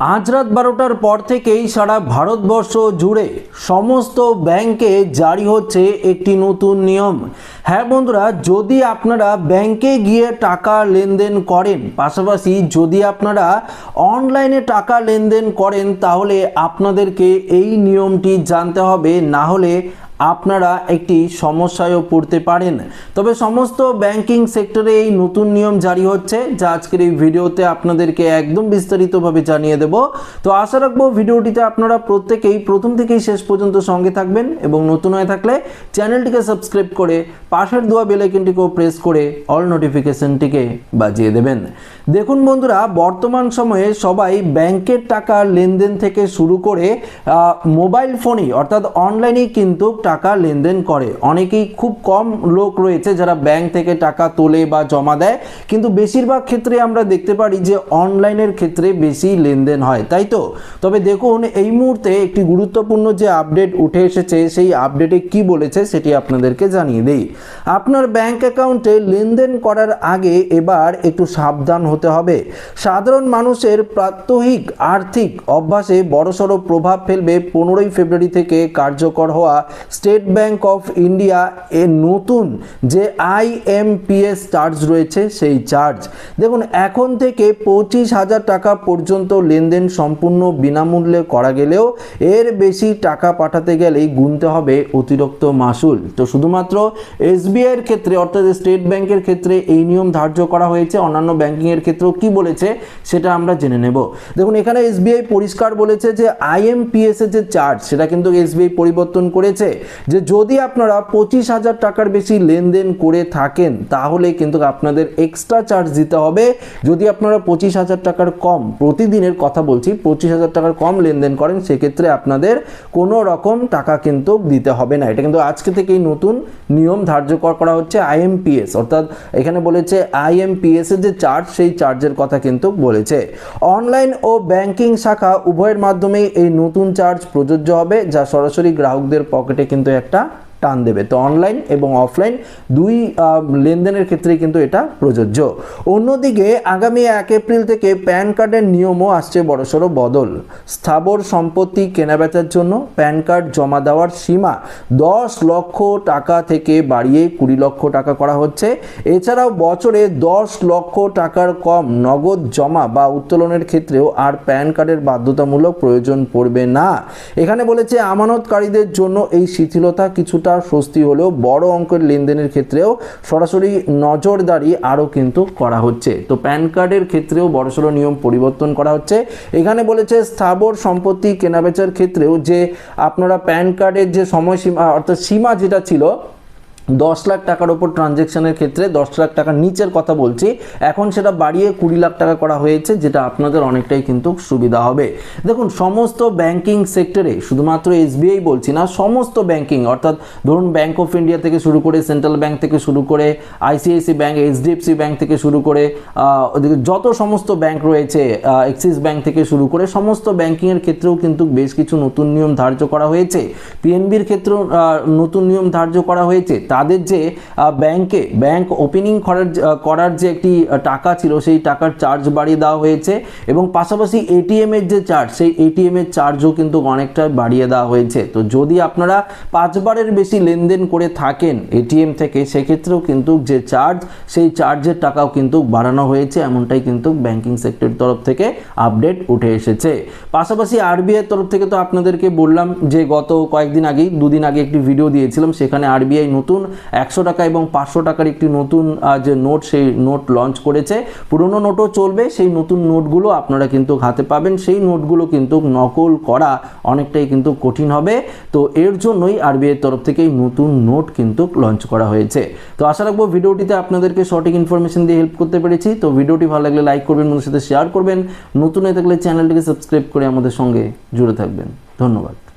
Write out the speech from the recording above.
আজ রাত বারোটার পর থেকেই সারা ভারতবর্ষ জুড়ে সমস্ত ব্যাংকে জারি হচ্ছে একটি নতুন নিয়ম। হ্যাঁ বন্ধুরা, যদি আপনারা ব্যাংকে গিয়ে টাকা লেনদেন করেন, পাশাপাশি যদি আপনারা অনলাইনে টাকা লেনদেন করেন, তাহলে আপনাদেরকে এই নিয়মটি জানতে হবে। না হলে আপনারা একটি সমস্যায়ও পড়তে পারেন। তবে সমস্ত ব্যাংকিং সেক্টরে এই নতুন নিয়ম জারি হচ্ছে, যা আজকের এই ভিডিওতে আপনাদেরকে একদম বিস্তারিতভাবে জানিয়ে দেব। তো আশা রাখব ভিডিওটিতে আপনারা প্রত্যেকেই প্রথম থেকেই শেষ পর্যন্ত সঙ্গে থাকবেন এবং নতুন হয়ে থাকলে চ্যানেলটিকে সাবস্ক্রাইব করে পাশের দোয়া বেলাইকনটিকেও প্রেস করে অল নোটিফিকেশনটিকে বাজিয়ে দেবেন। দেখুন বন্ধুরা, বর্তমান সময়ে সবাই ব্যাংকের টাকা লেনদেন থেকে শুরু করে মোবাইল ফোনেই অর্থাৎ অনলাইনেই কিন্তু টাকা লেনদেন করে। অনেকেই খুব কম লোক রয়েছে যারা ব্যাংক থেকে টাকা তোলে বা জমা দেয়। কিন্তু বেশিরভাগ ক্ষেত্রে আমরা দেখতে পারি যে অনলাইনের ক্ষেত্রে বেশি লেনদেন হয়, তাই তো? তবে দেখুন, এই মুহূর্তে একটি গুরুত্বপূর্ণ যে আপডেট উঠে এসেছে, সেই আপডেটে কি বলেছে সেটি আপনাদেরকে জানিয়ে দেই। আপনার ব্যাংক অ্যাকাউন্টে লেনদেন করার আগে এবার একটু সাবধান হতে হবে। সাধারণ মানুষের প্রাত্যহিক আর্থিক অভ্যাসে বড়সড় প্রভাব ফেলবে। পনেরোই ফেব্রুয়ারি থেকে কার্যকর হওয়া স্টেট ব্যাংক অফ ইন্ডিয়া এর নতুন যে আইএমপিএস চার্জ রয়েছে, সেই চার্জ। দেখুন, এখন থেকে পঁচিশ হাজার টাকা পর্যন্ত লেনদেন সম্পূর্ণ বিনামূল্যে করা গেলেও এর বেশি টাকা পাঠাতে গেলেই গুনতে হবে অতিরিক্ত মাসুল। তো শুধুমাত্র এসবিআইয়ের ক্ষেত্রে, অর্থাৎ স্টেট ব্যাংকের ক্ষেত্রে এই নিয়ম ধার্য করা হয়েছে। অন্যান্য ব্যাংকিংয়ের ক্ষেত্রেও কি বলেছে, সেটা আমরা জেনে নেব। দেখুন, এখানে এসবিআই পরিষ্কার বলেছে যে আইএমপিএস এর যে চার্জ, সেটা কিন্তু এসবিআই পরিবর্তন করেছে। যে যদি আপনারা পঁচিশ হাজার টাকার বেশি লেনদেন করে থাকেন, তাহলে কিন্তু আপনাদের এক্সট্রা চার্জ দিতে হবে। যদি আপনারা পঁচিশ হাজার টাকার কম প্রতিদিনের কথা বলছি, পঁচিশ হাজার টাকার কম লেনদেন করেন, সেক্ষেত্রে আপনাদের কোনো রকম টাকা কিন্তু দিতে হবে না। এটা কিন্তু আজকে থেকেই নতুন নিয়ম ধার্য করা হচ্ছে আইএমপিএস অর্থাৎ এখানে বলেছে আইএমপিএস এর যে চার্জ সেই চার্জের কথা কিন্তু বলেছে। অনলাইন ও ব্যাংকিং শাখা উভয়ের মাধ্যমেই এই নতুন চার্জ প্রযোজ্য হবে, যা সরাসরি গ্রাহকদের পকেটে কিন্তু একটা টান দেবে। তো অনলাইন এবং অফলাইন দুই লেনদেনের ক্ষেত্রে কিন্তু এটা প্রযোজ্য। অন্যদিকে আগামী এক এপ্রিল থেকে প্যান কার্ডের নিয়মও আসছে বড়সড় বদল। স্থাবর সম্পত্তি কেনাবেচার জন্য প্যান কার্ড জমা দেওয়ার সীমা দশ লক্ষ টাকা থেকে বাড়িয়ে কুড়ি লক্ষ টাকা করা হচ্ছে। এছাড়াও বছরে দশ লক্ষ টাকার কম নগদ জমা বা উত্তোলনের ক্ষেত্রেও আর প্যান কার্ডের বাধ্যতামূলক প্রয়োজন পড়বে না। এখানে বলেছে, আমানতকারীদের জন্য এই শিথিলতা কিছুটা স্বস্তি হলেও বড় অঙ্কের লেনদেনের ক্ষেত্রেও সরাসরি নজরদারি আরও কিন্তু করা হচ্ছে। তো প্যান কার্ডের ক্ষেত্রেও বড়সড় নিয়ম পরিবর্তন করা হচ্ছে। এখানে বলেছে স্থাবর সম্পত্তি কেনাবেচার ক্ষেত্রেও যে আপনারা প্যান কার্ডের যে সময়সীমা, অর্থাৎ সীমা যেটা ছিল দশ লাখ টাকার ওপর ট্রানজ্যাকশনের ক্ষেত্রে দশ লাখ টাকার নিচের কথা বলছি। এখন সেটা বাড়িয়ে কুড়ি লাখ টাকা করা হয়েছে, যেটা আপনাদের অনেকটাই কিন্তু সুবিধা হবে। দেখুন, সমস্ত ব্যাংকিং সেক্টরে শুধুমাত্র এসবিআই বলছি না, সমস্ত ব্যাংকিং অর্থাৎ ধরুন ব্যাংক অফ ইন্ডিয়া থেকে শুরু করে সেন্ট্রাল ব্যাংক থেকে শুরু করে আইসিআইসি ব্যাংক এইচডিএফসি ব্যাংক থেকে শুরু করে যত সমস্ত ব্যাংক রয়েছে এক্সিস ব্যাংক থেকে শুরু করে, সমস্ত ব্যাংকিংয়ের ক্ষেত্রেও কিন্তু বেশ কিছু নতুন নিয়ম ধার্য করা হয়েছে। পিএনবির ক্ষেত্রেও নতুন নিয়ম ধার্য করা হয়েছে। তাদের যে ব্যাংকে, ব্যাংক ওপেনিং করার করার যে একটি টাকা ছিল, সেই টাকার চার্জ বাড়িয়ে দেওয়া হয়েছে এবং পাশাপাশি এটিএম এর যে চার্জ সেই এটিএম এর চার্জও কিন্তু অনেকটা বাড়িয়ে দেওয়া হয়েছে। তো যদি আপনারা পাঁচবারের বেশি লেনদেন করে থাকেন এটিএম থেকে, সেক্ষেত্রেও কিন্তু যে চার্জ সেই চার্জের টাকাও কিন্তু বাড়ানো হয়েছে, এমনটাই কিন্তু ব্যাংকিং সেক্টরের তরফ থেকে আপডেট উঠে এসেছে। পাশাপাশি আরবিআই তরফ থেকে তো আপনাদেরকে বললাম যে, গত কয়েকদিন আগেই, দুদিন আগে একটি ভিডিও দিয়েছিলাম, সেখানে আরবিআই নতুন একশো টাকা এবং পাঁচশো টাকার একটি নতুন যে নোট, সেই নোট লঞ্চ করেছে। পুরনো নোটও চলবে, সেই নতুন নোটগুলো আপনারা কিন্তু হাতে পাবেন। সেই নোটগুলো কিন্তু নকল করা অনেকটাই কিন্তু কঠিন হবে। তো এর জন্যই আরবিআই তরফ থেকে নতুন নোট কিন্তু লঞ্চ করা হয়েছে। তো আশা রাখব ভিডিওটিতে আপনাদেরকে সঠিক ইনফরমেশন দিয়ে হেল্প করতে পেরেছি। তো ভিডিওটি ভালো লাগলে লাইক করবেন, বন্ধুদের সাথে শেয়ার করবেন। নতুন হয়ে থাকলে চ্যানেলটিকে সাবস্ক্রাইব করে আমাদের সঙ্গে জুড়ে থাকবেন। ধন্যবাদ।